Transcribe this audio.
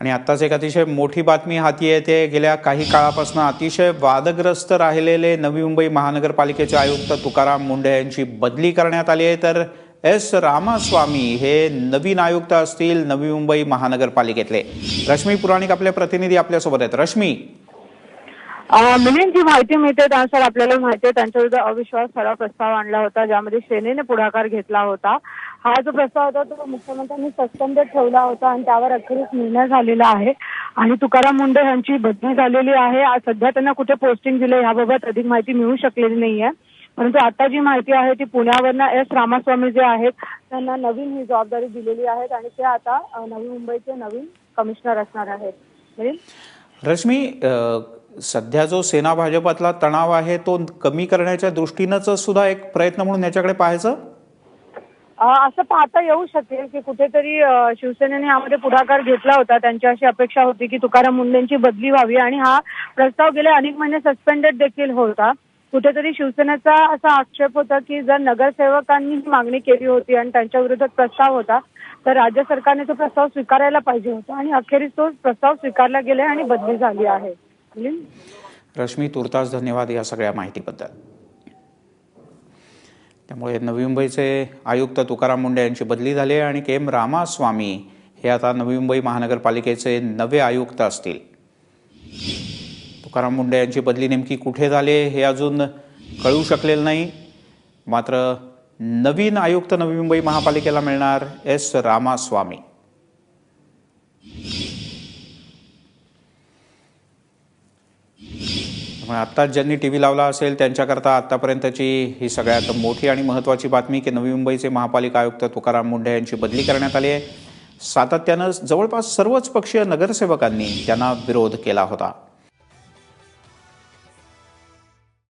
आणि आत्ताच एक अतिशय मोठी बातमी हाती येते गेल्या काही काळापासून अतिशय वादग्रस्त राहिलेले नवी मुंबई महानगरपालिकेचे आयुक्त तुकाराम मुंढे यांची बदली करण्यात आली आहे. तर एस रामास्वामी हे नवीन आयुक्त असतील नवी मुंबई महानगरपालिकेतले. रश्मी पुराणिक आपले प्रतिनिधी आपल्यासोबत आहेत. रश्मी मिलिंद जी माहिती मिळते त्यानुसार आपल्याला माहिती आहे. त्यांच्याविरुद्ध अविश्वास ठराव प्रस्ताव आणला होता ज्यामध्ये सेनेने पुढाकार घेतला होता. हा जो प्रस्ताव होता तो मुख्यमंत्र्यांनी सस्पेंडेड ठेवला होता आणि त्यावर अखेरीस निर्णय झालेला आहे. आणि तुकाराम मुंडे यांची बदली झालेली आहे. सध्या त्यांना कुठे पोस्टिंग दिलं याबाबत अधिक माहिती मिळू शकलेली नाहीये. परंतु आता जी माहिती आहे ती पुण्यावरनं एस. रामास्वामी जे आहेत त्यांना नवीन ही जबाबदारी दिलेली आहे आणि ते आता नवी मुंबईचे नवीन कमिशनर असणार आहेत. रश्मी सध्या जो सेना भाजपातला तणाव आहे तो कमी करण्याच्या दृष्टीनंच सुद्धा एक प्रयत्न म्हणून याच्याकडे पाहायचं? असं पाहता येऊ शकेल की कुठेतरी शिवसेनेने यामध्ये पुढाकार घेतला होता. त्यांची अशी अपेक्षा होती की तुकाराम मुंडेंची बदली व्हावी आणि हा प्रस्ताव गेले अनेक महिने सस्पेंडेड देखील होता. कुठेतरी शिवसेनेचा असा आक्षेप होता की जर नगरसेवकांनी ही मागणी केली होती आणि त्यांच्या विरोधात प्रस्ताव होता तर राज्य सरकारने तो प्रस्ताव स्वीकारायला पाहिजे होता आणि अखेरीस तो प्रस्ताव स्वीकारला गेला आणि बदली झाली आहे. रश्मी तुर्तास धन्यवाद या सगळ्या माहितीबद्दल. त्यामुळे नवी मुंबईचे आयुक्त तुकाराम मुंडे यांची बदली झाली आहे आणि के एम रामास्वामी हे आता नवी मुंबई महानगरपालिकेचे नवे आयुक्त असतील. तुकाराम मुंडे यांची बदली नेमकी कुठे झाली हे अजून कळू शकलेलं नाही. मात्र नवीन आयुक्त नवी मुंबई महापालिकेला मिळणार एस रामास्वामी. त्यामुळे आत्ताच ज्यांनी टी व्ही लावला असेल त्यांच्याकरता आत्तापर्यंतची ही सगळ्यात मोठी आणि महत्त्वाची बातमी की नवी मुंबईचे महापालिका आयुक्त तुकाराम मुंढे यांची बदली करण्यात आली आहे. सातत्यानं जवळपास सर्वच पक्षीय नगरसेवकांनी त्यांना विरोध केला होता.